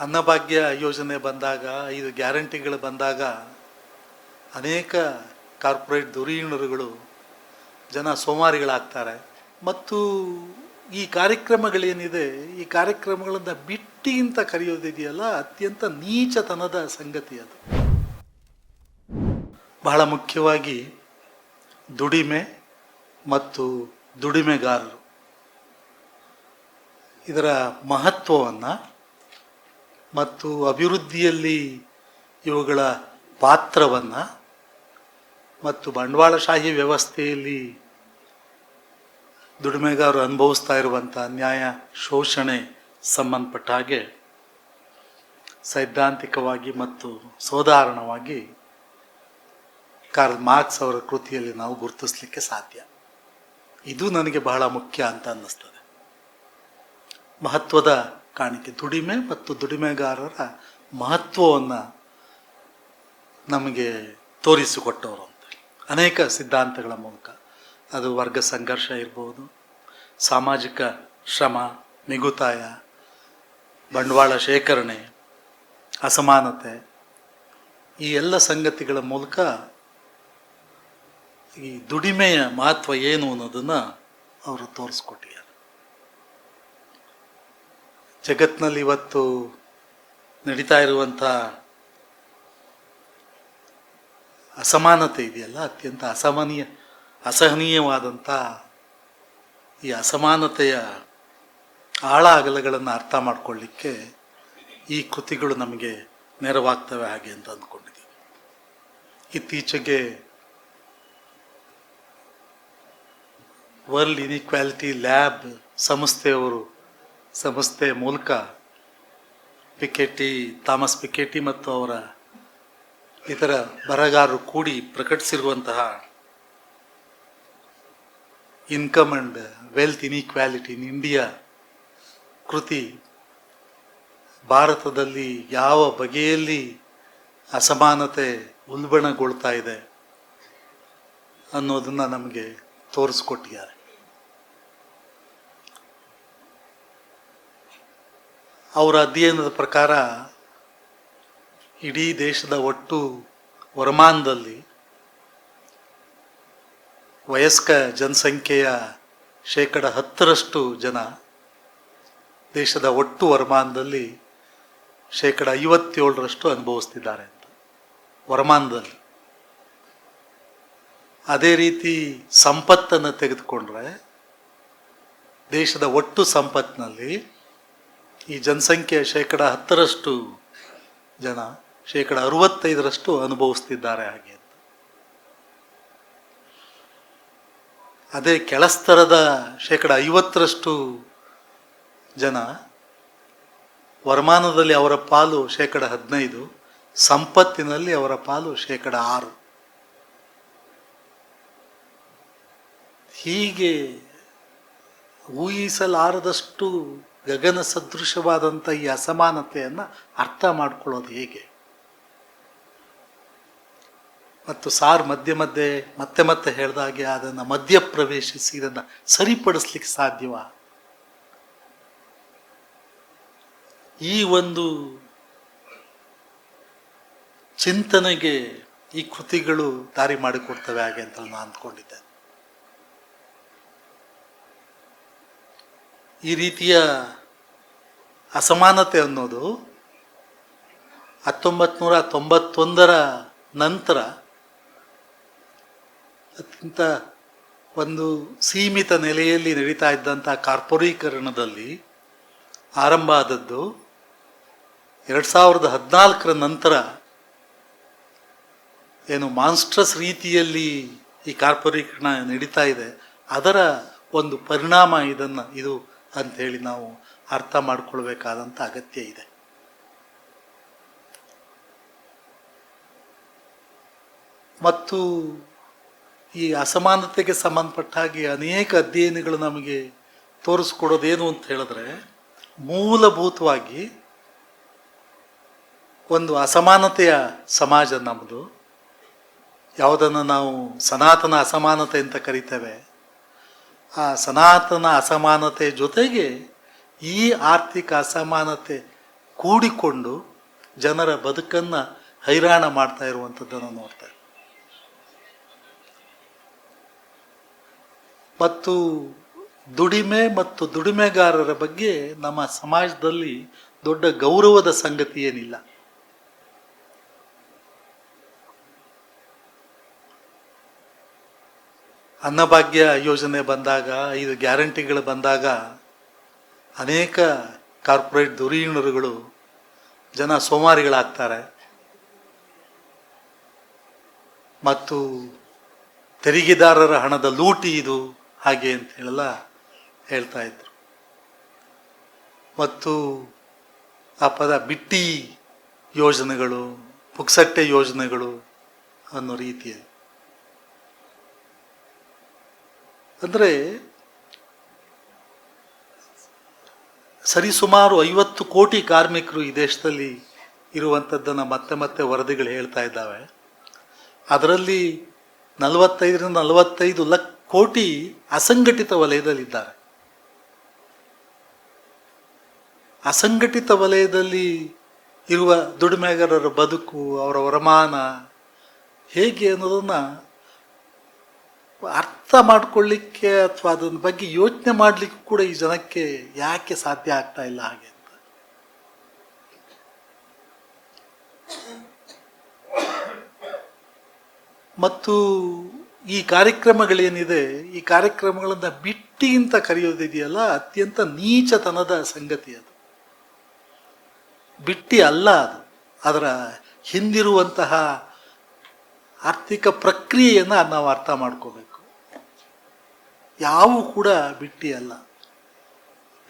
ಅನ್ನಭಾಗ್ಯ ಯೋಜನೆ ಬಂದಾಗ, ಐದು ಗ್ಯಾರಂಟಿಗಳು ಬಂದಾಗ, ಅನೇಕ ಕಾರ್ಪೊರೇಟ್ ಧುರೀಣರುಗಳು ಜನ ಸೋಮಾರಿಗಳಾಗ್ತಾರೆ. ಮತ್ತು ಈ ಕಾರ್ಯಕ್ರಮಗಳೇನಿದೆ, ಈ ಕಾರ್ಯಕ್ರಮಗಳನ್ನು ಬಿಟ್ಟಿ ಅಂತ ಕರೆಯೋದಿದೆಯಲ್ಲ, ಅತ್ಯಂತ ನೀಚತನದ ಸಂಗತಿ ಅದು. ಬಹಳ ಮುಖ್ಯವಾಗಿ ದುಡಿಮೆ ಮತ್ತು ದುಡಿಮೆಗಾರರು. ಇದರ ಮಹತ್ವವನ್ನು ಮತ್ತು ಅಭಿವೃದ್ಧಿಯಲ್ಲಿ ಇವುಗಳ ಪಾತ್ರವನ್ನು ಮತ್ತು ಬಂಡವಾಳಶಾಹಿ ವ್ಯವಸ್ಥೆಯಲ್ಲಿ ದುಡಿಮೆಗಾರರು ಅನುಭವಿಸ್ತಾ ಇರುವಂಥ ನ್ಯಾಯ ಶೋಷಣೆ ಸಂಬಂಧಪಟ್ಟ ಹಾಗೆ ಸೈದ್ಧಾಂತಿಕವಾಗಿ ಮತ್ತು ಸೋದಾರಣವಾಗಿ ಕಾರ್ಲ್ ಮಾರ್ಕ್ಸ್ ಅವರ ಕೃತಿಯಲ್ಲಿ ನಾವು ಗುರುತಿಸಲಿಕ್ಕೆ ಸಾಧ್ಯ. ಇದು ನನಗೆ ಬಹಳ ಮುಖ್ಯ ಅಂತ ಅನ್ನಿಸ್ತದೆ. ಮಹತ್ವದ ಕಾಣಿಕೆ. ದುಡಿಮೆ ಮತ್ತು ದುಡಿಮೆಗಾರರ ಮಹತ್ವವನ್ನು ನಮಗೆ ತೋರಿಸಿಕೊಟ್ಟವರು ಅಂತ ಅನೇಕ ಸಿದ್ಧಾಂತಗಳ ಮೂಲಕ. ಅದು ವರ್ಗ ಸಂಘರ್ಷ ಇರ್ಬೋದು, ಸಾಮಾಜಿಕ ಶ್ರಮ ಮಿಗುತಾಯ ಬಂಡವಾಳ ಶೇಖರಣೆ, ಅಸಮಾನತೆ, ಈ ಎಲ್ಲ ಸಂಗತಿಗಳ ಮೂಲಕ ಈ ದುಡಿಮೆಯ ಮಹತ್ವ ಏನು ಅನ್ನೋದನ್ನು ಅವರು ತೋರಿಸ್ಕೊಟ್ಟಿದ್ದಾರೆ. ಜಗತ್ತಿನಲ್ಲಿ ಇವತ್ತು ನಡೀತಾ ಇರುವಂಥ ಅಸಮಾನತೆ ಇದೆಯಲ್ಲ, ಅತ್ಯಂತ ಅಸಮನೀಯ, ಅಸಹನೀಯವಾದಂಥ ಈ ಅಸಮಾನತೆಯ ಆಳ ಅಗಲಗಳನ್ನು ಅರ್ಥ ಮಾಡಿಕೊಳ್ಳಿಕ್ಕೆ ಈ ಕೃತಿಗಳು ನಮಗೆ ನೆರವಾಗ್ತವೆ ಹಾಗೆ ಅಂತ ಅಂದ್ಕೊಂಡಿದ್ದೀವಿ. ಇತ್ತೀಚೆಗೆ ವರ್ಲ್ಡ್ ಇನಿಕ್ವಾಲಿಟಿ ಲ್ಯಾಬ್ ಸಂಸ್ಥೆಯವರು ಸಂಸ್ಥೆ ಮೂಲಕ ಪಿಕೆಟಿ, ಥಾಮಸ್ ಪಿಕೆಟಿ ಮತ್ತು ಅವರ ಇತರ ಬರಹಗಾರರು ಕೂಡಿ ಪ್ರಕಟಿಸಿರುವಂತಹ income and wealth inequality in India ಕೃತಿ ಭಾರತದಲ್ಲಿ ಯಾವ ಬಗೆಯಲ್ಲಿ ಅಸಮಾನತೆ ಉಲ್ಬಣಗೊಳ್ತಾ ಇದೆ ಅನ್ನೋದನ್ನು ನಮಗೆ ತೋರಿಸ್ಕೊಟ್ಟಿದ್ದಾರೆ. ಅವರ ಅಧ್ಯಯನದ ಪ್ರಕಾರ ಇಡೀ ದೇಶದ ಒಟ್ಟು ವರಮಾನದಲ್ಲಿ ವಯಸ್ಕ ಜನಸಂಖ್ಯೆಯ ಶೇಕಡ ಹತ್ತರಷ್ಟು ಜನ ದೇಶದ ಒಟ್ಟು ವರಮಾನದಲ್ಲಿ ಶೇಕಡ ಐವತ್ತೇಳರಷ್ಟು ಅನುಭವಿಸ್ತಿದ್ದಾರೆ ಅಂತ. ವರಮಾನದಲ್ಲಿ. ಅದೇ ರೀತಿ ಸಂಪತ್ತನ್ನು ತೆಗೆದುಕೊಂಡ್ರೆ ದೇಶದ ಒಟ್ಟು ಸಂಪತ್ತಿನಲ್ಲಿ ಈ ಜನಸಂಖ್ಯೆ ಶೇಕಡ ಹತ್ತರಷ್ಟು ಜನ, ಶೇಕಡ ಅರವತ್ತೈದರಷ್ಟು ಅನುಭವಿಸ್ತಿದ್ದಾರೆ ಹಾಗೆ. ಅಂತ ಅದೇ ಕೆಳಸ್ತರದ ಶೇಕಡ ಐವತ್ತರಷ್ಟು ಜನ, ವರಮಾನದಲ್ಲಿ ಅವರ ಪಾಲು ಶೇಕಡ ಹದಿನೈದು, ಸಂಪತ್ತಿನಲ್ಲಿ ಅವರ ಪಾಲು ಶೇಕಡ ಆರು. ಹೀಗೆ ಊಹಿಸಲಾರದಷ್ಟು ಗಗನ ಸದೃಶವಾದಂಥ ಈ ಅಸಮಾನತೆಯನ್ನು ಅರ್ಥ ಮಾಡ್ಕೊಳ್ಳೋದು ಹೇಗೆ? ಮತ್ತು ಸಾರ್ ಮಧ್ಯೆ ಮಧ್ಯೆ ಮತ್ತೆ ಮತ್ತೆ ಹೇಳಿದಾಗೆ ಅದನ್ನು ಮಧ್ಯ ಪ್ರವೇಶಿಸಿ ಇದನ್ನು ಸರಿಪಡಿಸ್ಲಿಕ್ಕೆ ಸಾಧ್ಯವ? ಈ ಒಂದು ಚಿಂತನೆಗೆ ಈ ಕೃತಿಗಳು ದಾರಿ ಮಾಡಿಕೊಡ್ತವೆ ಹಾಗೆ ಅಂತ ನಾನು ಅಂದ್ಕೊಂಡಿದ್ದೆ ಈ ರೀತಿಯ ಅಸಮಾನತೆ ಅನ್ನೋದು ಹತ್ತೊಂಬತ್ತು ನೂರ ತೊಂಬತ್ತೊಂದರ ನಂತರ ಅತ್ಯಂತ ಒಂದು ಸೀಮಿತ ನೆಲೆಯಲ್ಲಿ ನಡೀತಾ ಇದ್ದಂಥ ಕಾರ್ಪೊರೀಕರಣದಲ್ಲಿ ಆರಂಭ ಆದದ್ದು ಎರಡು ಸಾವಿರದ ಹದಿನಾಲ್ಕರ ನಂತರ ಏನು ಮಾನ್ಸ್ಟ್ರಸ್ ರೀತಿಯಲ್ಲಿ ಈ ಕಾರ್ಪೊರೀಕರಣ ನಡೀತಾ ಇದೆ. ಅದರ ಒಂದು ಪರಿಣಾಮ ಇದನ್ನು ಇದು ಅಂಥೇಳಿ ನಾವು ಅರ್ಥ ಮಾಡಿಕೊಳ್ಬೇಕಾದಂಥ ಅಗತ್ಯ ಇದೆ. ಮತ್ತು ಈ ಅಸಮಾನತೆಗೆ ಸಂಬಂಧಪಟ್ಟ ಹಾಗೆ ಅನೇಕ ಅಧ್ಯಯನಗಳು ನಮಗೆ ತೋರಿಸ್ಕೊಡೋದೇನು ಅಂತ ಹೇಳಿದ್ರೆ, ಮೂಲಭೂತವಾಗಿ ಒಂದು ಅಸಮಾನತೆಯ ಸಮಾಜ ನಮ್ಮದು ಯಾವುದನ್ನು ನಾವು ಸನಾತನ ಅಸಮಾನತೆ ಅಂತ ಕರಿತೇವೆ ಆ ಸನಾತನ ಅಸಮಾನತೆ ಜೊತೆಗೆ ಈ ಆರ್ಥಿಕ ಅಸಮಾನತೆ ಕೂಡಿಕೊಂಡು ಜನರ ಬದುಕನ್ನು ಹೈರಾಣ ಮಾಡ್ತಾ ಇರುವಂಥದ್ದನ್ನು ನೋಡ್ತಾ ಮತ್ತು ದುಡಿಮೆ ಮತ್ತು ದುಡಿಮೆಗಾರರ ಬಗ್ಗೆ ನಮ್ಮ ಸಮಾಜದಲ್ಲಿ ದೊಡ್ಡ ಗೌರವದ ಸಂಗತಿ ಏನಿಲ್ಲ. ಅನ್ನಭಾಗ್ಯ ಯೋಜನೆ ಬಂದಾಗ, ಐದು ಗ್ಯಾರಂಟಿಗಳು ಬಂದಾಗ ಅನೇಕ ಕಾರ್ಪೊರೇಟ್ ದುರೀಣರುಗಳು ಜನ ಸೋಮಾರಿಗಳಾಗ್ತಾರೆ. ಮತ್ತು ತೆರಿಗೆದಾರರ ಹಣದ ಲೂಟಿ ಇದು ಹಾಗೆ ಅಂತ ಹೇಳಲ್ಲ, ಹೇಳ್ತಾ ಇದ್ರು. ಮತ್ತು ಆ ಪದ ಬಿಟ್ಟಿ ಯೋಜನೆಗಳು, ಪುಕ್ಸಟ್ಟೆ ಯೋಜನೆಗಳು ಅನ್ನೋ ರೀತಿಯಲ್ಲಿ. ಅಂದರೆ ಸರಿಸುಮಾರು ಐವತ್ತು ಕೋಟಿ ಕಾರ್ಮಿಕರು ಈ ದೇಶದಲ್ಲಿ ಇರುವಂಥದ್ದನ್ನು ಮತ್ತೆ ಮತ್ತೆ ವರದಿಗಳು ಹೇಳ್ತಾ ಇದ್ದಾವೆ. ಅದರಲ್ಲಿ ನಲವತ್ತೈದರಿಂದ ನಲವತ್ತೈದು ಲಕ್ಷ ಕೋಟಿ ಅಸಂಘಟಿತ ವಲಯದಲ್ಲಿದ್ದಾರೆ. ಅಸಂಘಟಿತ ವಲಯದಲ್ಲಿ ಇರುವ ದುಡಿಮೆಗಾರರ ಬದುಕು, ಅವರ ವರಮಾನ ಹೇಗೆ ಅನ್ನೋದನ್ನ ಅರ್ಥ ಮಾಡ್ಕೊಳ್ಳಿಕ್ಕೆ ಅಥವಾ ಅದನ್ನ ಬಗ್ಗೆ ಯೋಚನೆ ಮಾಡಲಿಕ್ಕೆ ಕೂಡ ಈ ಜನಕ್ಕೆ ಯಾಕೆ ಸಾಧ್ಯ ಆಗ್ತಾ ಇಲ್ಲ ಹಾಗೆ ಅಂತ. ಮತ್ತು ಈ ಕಾರ್ಯಕ್ರಮಗಳೇನಿದೆ, ಈ ಕಾರ್ಯಕ್ರಮಗಳನ್ನು ಬಿಟ್ಟಿ ಅಂತ ಕರೆಯೋದಿದೆಯಲ್ಲ, ಅತ್ಯಂತ ನೀಚತನದ ಸಂಗತಿ ಅದು. ಬಿಟ್ಟಿ ಅಲ್ಲ ಅದು. ಅದರ ಹಿಂದಿರುವಂತಹ ಆರ್ಥಿಕ ಪ್ರಕ್ರಿಯೆಯನ್ನು ನಾವು ಅರ್ಥ ಮಾಡ್ಕೋಬೇಕು. ಯಾವು ಕೂಡ ಬಿಟ್ಟಿ ಅಲ್ಲ.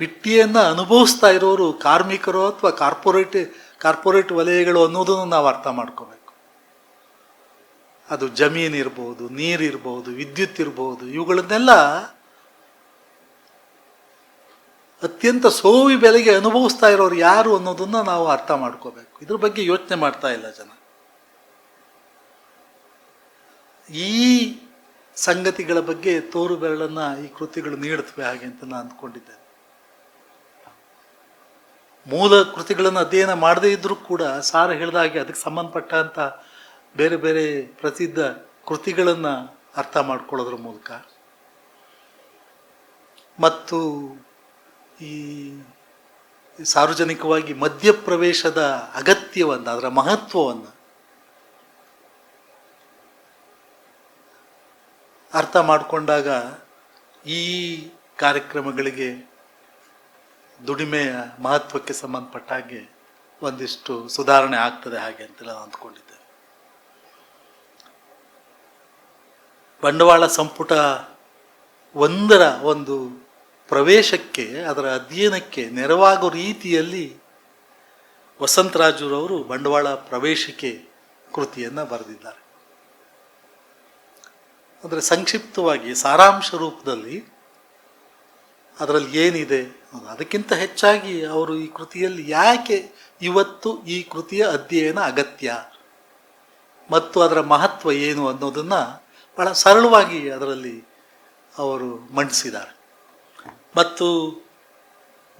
ಬಿಟ್ಟಿಯನ್ನು ಅನುಭವಿಸ್ತಾ ಇರೋರು ಕಾರ್ಮಿಕರು ಅಥವಾ ಕಾರ್ಪೊರೇಟ್ ಕಾರ್ಪೊರೇಟ್ ವಲಯಗಳು ಅನ್ನೋದನ್ನು ನಾವು ಅರ್ಥ ಮಾಡ್ಕೋಬೇಕು. ಅದು ಜಮೀನು ಇರ್ಬೋದು ನೀರಿರ್ಬೋದು ವಿದ್ಯುತ್ ಇರ್ಬೋದು, ಇವುಗಳನ್ನೆಲ್ಲ ಅತ್ಯಂತ ಸೋವಿ ಬೆಲೆಗೆ ಅನುಭವಿಸ್ತಾ ಇರೋರು ಯಾರು ಅನ್ನೋದನ್ನ ನಾವು ಅರ್ಥ ಮಾಡ್ಕೋಬೇಕು. ಇದ್ರ ಬಗ್ಗೆ ಯೋಚನೆ ಮಾಡ್ತಾ ಇಲ್ಲ ಜನ. ಈ ಸಂಗತಿಗಳ ಬಗ್ಗೆ ತೋರು ಬೆರಳನ್ನು ಈ ಕೃತಿಗಳು ನೀಡುತ್ತವೆ ಹಾಗೆ ಅಂತ ನಾನು ಅಂದ್ಕೊಂಡಿದ್ದೇನೆ. ಮೂಲ ಕೃತಿಗಳನ್ನು ಅಧ್ಯಯನ ಮಾಡದೇ ಇದ್ದರೂ ಕೂಡ ಸಾರ ಹೇಳಿದ ಹಾಗೆ ಅದಕ್ಕೆ ಸಂಬಂಧಪಟ್ಟಂಥ ಬೇರೆ ಬೇರೆ ಪ್ರಸಿದ್ಧ ಕೃತಿಗಳನ್ನು ಅರ್ಥ ಮಾಡ್ಕೊಳ್ಳೋದ್ರ ಮೂಲಕ. ಮತ್ತು ಈ ಸಾರ್ವಜನಿಕವಾಗಿ ಮಧ್ಯಪ್ರವೇಶದ ಅಗತ್ಯವನ್ನು, ಅದರ ಮಹತ್ವವನ್ನು ಅರ್ಥ ಮಾಡಿಕೊಂಡಾಗ ಈ ಕಾರ್ಯಕ್ರಮಗಳಿಗೆ ದುಡಿಮೆಯ ಮಹತ್ವಕ್ಕೆ ಸಂಬಂಧಪಟ್ಟ ಹಾಗೆ ಒಂದಿಷ್ಟು ಸುಧಾರಣೆ ಆಗ್ತದೆ ಹಾಗೆ ಅಂತ ನಾನು ಅಂದ್ಕೊಂಡಿದ್ದೆ ಬಂಡವಾಳ ಸಂಪುಟ ಒಂದರ ಒಂದು ಪ್ರವೇಶಕ್ಕೆ, ಅದರ ಅಧ್ಯಯನಕ್ಕೆ ನೆರವಾಗೋ ರೀತಿಯಲ್ಲಿ ವಸಂತರಾಜುರವರು ಬಂಡವಾಳ ಪ್ರವೇಶಿಕೆ ಕೃತಿಯನ್ನು ಬರೆದಿದ್ದಾರೆ. ಅಂದರೆ ಸಂಕ್ಷಿಪ್ತವಾಗಿ, ಸಾರಾಂಶ ರೂಪದಲ್ಲಿ ಅದರಲ್ಲಿ ಏನಿದೆ ಅದಕ್ಕಿಂತ ಹೆಚ್ಚಾಗಿ ಅವರು ಈ ಕೃತಿಯಲ್ಲಿ ಯಾಕೆ ಇವತ್ತು ಈ ಕೃತಿಯ ಅಧ್ಯಯನ ಅಗತ್ಯ? ಮತ್ತು ಅದರ ಮಹತ್ವ ಏನು ಅನ್ನೋದನ್ನು ಬಹಳ ಸರಳವಾಗಿ ಅದರಲ್ಲಿ ಅವರು ಮಂಡಿಸಿದ್ದಾರೆ. ಮತ್ತು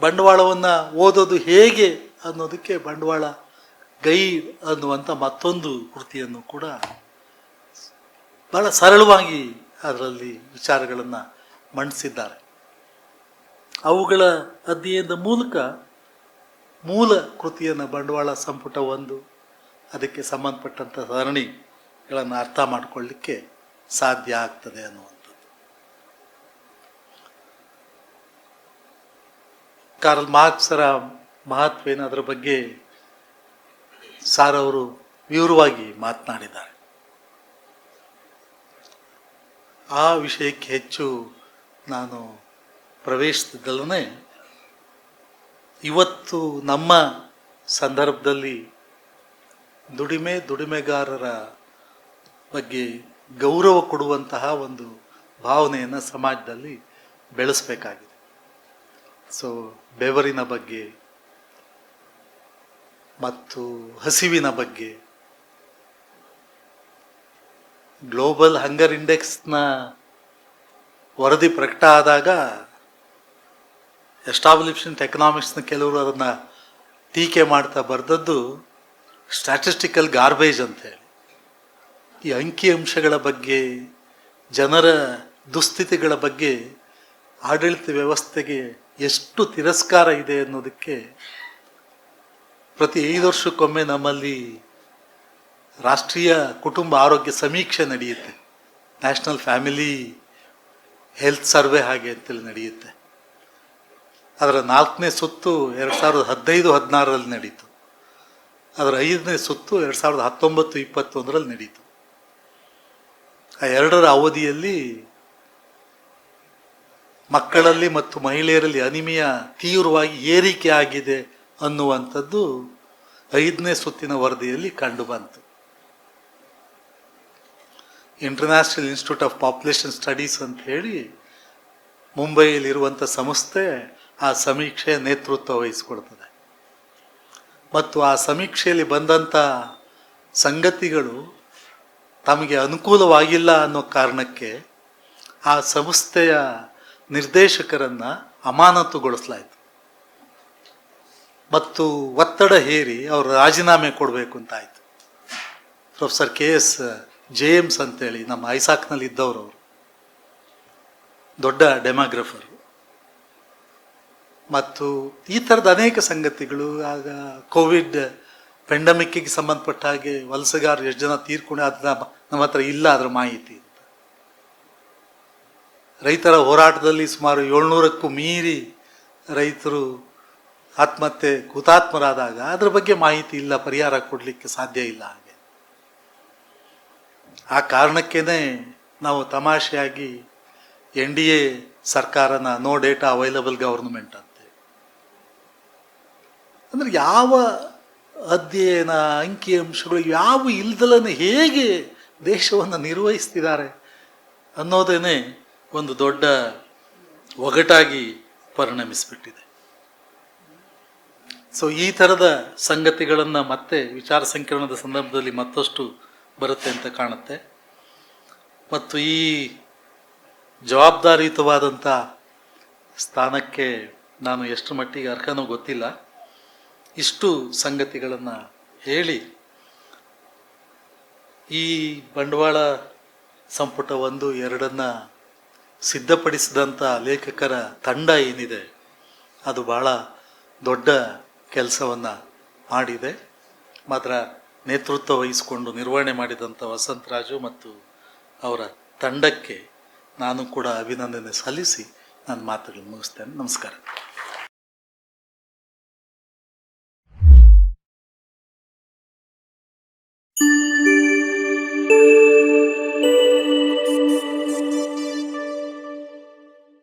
ಬಂಡವಾಳವನ್ನು ಓದೋದು ಹೇಗೆ ಅನ್ನೋದಕ್ಕೆ ಬಂಡವಾಳ ಗೈ ಅನ್ನುವಂಥ ಮತ್ತೊಂದು ಕೃತಿಯನ್ನು ಕೂಡ ಬಹಳ ಸರಳವಾಗಿ ಅದರಲ್ಲಿ ವಿಚಾರಗಳನ್ನು ಮಂಡಿಸಿದ್ದಾರೆ. ಅವುಗಳ ಅಧ್ಯಯನದ ಮೂಲಕ ಮೂಲ ಕೃತಿಯನ್ನು ಬಂಡವಾಳ ಸಂಪುಟ ಒಂದು, ಅದಕ್ಕೆ ಸಂಬಂಧಪಟ್ಟಂಥ ಸರಣಿಗಳನ್ನು ಅರ್ಥ ಮಾಡಿಕೊಳ್ಳಿಕ್ಕೆ ಸಾಧ್ಯ ಆಗ್ತದೆ ಅನ್ನುವಂಥದ್ದು. ಕಾರ್ಲ್ ಮಾರ್ಕ್ಸರ ಮಹತ್ವ ಏನು ಅದರ ಬಗ್ಗೆ ಸಾರವರು ವಿವರವಾಗಿ ಮಾತನಾಡಿದ್ದಾರೆ. ಆ ವಿಷಯಕ್ಕೆ ಹೆಚ್ಚು ನಾನು ಪ್ರವೇಶಿಸಿದ್ದಲ್ಲೇ ಇವತ್ತು ನಮ್ಮ ಸಂದರ್ಭದಲ್ಲಿ ದುಡಿಮೆ ದುಡಿಮೆಗಾರರ ಬಗ್ಗೆ ಗೌರವ ಕೊಡುವಂತಹ ಒಂದು ಭಾವನೆಯನ್ನು ಸಮಾಜದಲ್ಲಿ ಬೆಳೆಸಬೇಕಾಗಿದೆ. ಸೊ ಬೆವರಿನ ಬಗ್ಗೆ ಮತ್ತು ಹಸಿವಿನ ಬಗ್ಗೆ ಗ್ಲೋಬಲ್ ಹಂಗರ್ ಇಂಡೆಕ್ಸ್ನ ವರದಿ ಪ್ರಕಟ ಆದಾಗ ಎಸ್ಟಾಬ್ಲಿಷ್ಮೆಂಟ್ ಎಕನಾಮಿಕ್ಸ್ನ ಕೆಲವರು ಅದನ್ನು ಟೀಕೆ ಮಾಡ್ತಾ ಬರೆದದ್ದು ಸ್ಟ್ಯಾಟಿಸ್ಟಿಕಲ್ ಗಾರ್ಬೇಜ್ ಅಂತ ಹೇಳಿ. ಈ ಅಂಕಿಅಂಶಗಳ ಬಗ್ಗೆ, ಜನರ ದುಸ್ಥಿತಿಗಳ ಬಗ್ಗೆ ಆಡಳಿತ ವ್ಯವಸ್ಥೆಗೆ ಎಷ್ಟು ತಿರಸ್ಕಾರ ಇದೆ ಅನ್ನೋದಕ್ಕೆ ಪ್ರತಿ ಐದು ವರ್ಷಕ್ಕೊಮ್ಮೆ ನಮ್ಮಲ್ಲಿ ರಾಷ್ಟ್ರೀಯ ಕುಟುಂಬ ಆರೋಗ್ಯ ಸಮೀಕ್ಷೆ ನಡೆಯುತ್ತೆ. ನ್ಯಾಷನಲ್ ಫ್ಯಾಮಿಲಿ ಹೆಲ್ತ್ ಸರ್ವೆ ಹಾಗೆ ಅಂತೇಳಿ ನಡೆಯುತ್ತೆ. ಅದರ ನಾಲ್ಕನೇ ಸುತ್ತು ಎರಡು ಸಾವಿರದ ಹದಿನೈದು, ಹದಿನಾರರಲ್ಲಿ ನಡೀತು. ಅದರ ಐದನೇ ಸುತ್ತು ಎರಡು ಸಾವಿರದ ಹತ್ತೊಂಬತ್ತು, ಇಪ್ಪತ್ತೊಂದರಲ್ಲಿ ನಡೀತು. ಆ ಎರಡರ ಅವಧಿಯಲ್ಲಿ ಮಕ್ಕಳಲ್ಲಿ ಮತ್ತು ಮಹಿಳೆಯರಲ್ಲಿ ಅನಿಮಿಯ ತೀವ್ರವಾಗಿ ಏರಿಕೆ ಆಗಿದೆ ಅನ್ನುವಂಥದ್ದು ಐದನೇ ಸುತ್ತಿನ ವರದಿಯಲ್ಲಿ ಕಂಡುಬಂತು international institute of population studies ಅಂತ ಹೇಳಿ ಮುಂಬೈಯಲ್ಲಿರುವಂಥ ಸಂಸ್ಥೆ ಆ ಸಮೀಕ್ಷೆ ನೇತೃತ್ವ ವಹಿಸಿಕೊಡ್ತದೆ. ಮತ್ತು ಆ ಸಮೀಕ್ಷೆಯಲ್ಲಿ ಬಂದಂಥ ಸಂಗತಿಗಳು ತಮಗೆ ಅನುಕೂಲವಾಗಿಲ್ಲ ಅನ್ನೋ ಕಾರಣಕ್ಕೆ ಆ ಸಂಸ್ಥೆಯ ನಿರ್ದೇಶಕರನ್ನು ಅಮಾನತುಗೊಳಿಸಲಾಯಿತು. ಮತ್ತು ಒತ್ತಡ ಹೇರಿ ಅವರು ರಾಜೀನಾಮೆ ಕೊಡಬೇಕು ಅಂತಾಯಿತು ಪ್ರೊಫೆಸರ್ ಕೆ ಎಸ್ ಜೇಮ್ಸ್ ಅಂತೇಳಿ ನಮ್ಮ ಐಸಾಕ್ನಲ್ಲಿ ಇದ್ದವರು ಅವರು. ದೊಡ್ಡ ಡೆಮಾಗ್ರಫರ್. ಮತ್ತು ಈ ಥರದ ಅನೇಕ ಸಂಗತಿಗಳು, ಆಗ ಕೋವಿಡ್ ಪೆಂಡಮಿಕ್ಕಿಗೆ ಸಂಬಂಧಪಟ್ಟ ಹಾಗೆ ವಲಸೆಗಾರರು ಎಷ್ಟು ಜನ ತೀರ್ಕೊಂಡು ಅದನ್ನ ನಮ್ಮ ಹತ್ರ ಇಲ್ಲ ಅದರ ಮಾಹಿತಿ ರೈತರ ಹೋರಾಟದಲ್ಲಿ ಸುಮಾರು ಏಳ್ನೂರಕ್ಕೂ ಮೀರಿ ರೈತರು ಆತ್ಮಹತ್ಯೆ, ಹುತಾತ್ಮರಾದಾಗ ಅದ್ರ ಬಗ್ಗೆ ಮಾಹಿತಿ ಇಲ್ಲ, ಪರಿಹಾರ ಕೊಡಲಿಕ್ಕೆ ಸಾಧ್ಯ ಇಲ್ಲ ಆ ಕಾರಣಕ್ಕೇನೆ ನಾವು ತಮಾಷೆಯಾಗಿ ಎನ್ ಡಿ ಎ ಸರ್ಕಾರನ ನೋ ಡೇಟಾ ಅವೈಲಬಲ್ ಗವರ್ನಮೆಂಟ್ ಅಂತ ಅಂದ್ರೆ ಯಾವ ಅಧ್ಯಯನ, ಅಂಕಿ ಅಂಶಗಳು ಯಾವ ಇಲ್ದಲನ್ನು ಹೇಗೆ ದೇಶವನ್ನು ನಿರ್ವಹಿಸ್ತಿದ್ದಾರೆ ಅನ್ನೋದೇನೆ ಒಂದು ದೊಡ್ಡ ಒಗಟಾಗಿ ಪರಿಣಮಿಸಿಬಿಟ್ಟಿದೆ. ಸೊ ಈ ಥರದ ಸಂಗತಿಗಳನ್ನು ಮತ್ತೆ ವಿಚಾರ ಸಂಕಿರಣದ ಸಂದರ್ಭದಲ್ಲಿ ಮತ್ತಷ್ಟು ಬರುತ್ತೆ ಅಂತ ಕಾಣುತ್ತೆ. ಮತ್ತು ಈ ಜವಾಬ್ದಾರಿಯುತವಾದಂಥ ಸ್ಥಾನಕ್ಕೆ ನಾನು ಎಷ್ಟು ಮಟ್ಟಿಗೆ ಅರ್ಹನೋ ಗೊತ್ತಿಲ್ಲ. ಇಷ್ಟು ಸಂಗತಿಗಳನ್ನು ಹೇಳಿ ಈ ಬಂಡವಾಳ ಸಂಪುಟ ಒಂದು, ಎರಡನ್ನು ಸಿದ್ಧಪಡಿಸಿದಂಥ ಲೇಖಕರ ತಂಡ ಏನಿದೆ, ಅದು ಭಾಳ ದೊಡ್ಡ ಕೆಲಸವನ್ನು ಮಾಡಿದೆ. ಮಾತ್ರ ನೇತೃತ್ವ ವಹಿಸಿಕೊಂಡು ನಿರ್ವಹಣೆ ಮಾಡಿದಂಥ ವಸಂತರಾಜು ಮತ್ತು ಅವರ ತಂಡಕ್ಕೆ ನಾನು ಕೂಡ ಅಭಿನಂದನೆ ಸಲ್ಲಿಸಿ ನನ್ನ ಮಾತುಗಳನ್ನು ಮುಗಿಸ್ತೇನೆ. ನಮಸ್ಕಾರ.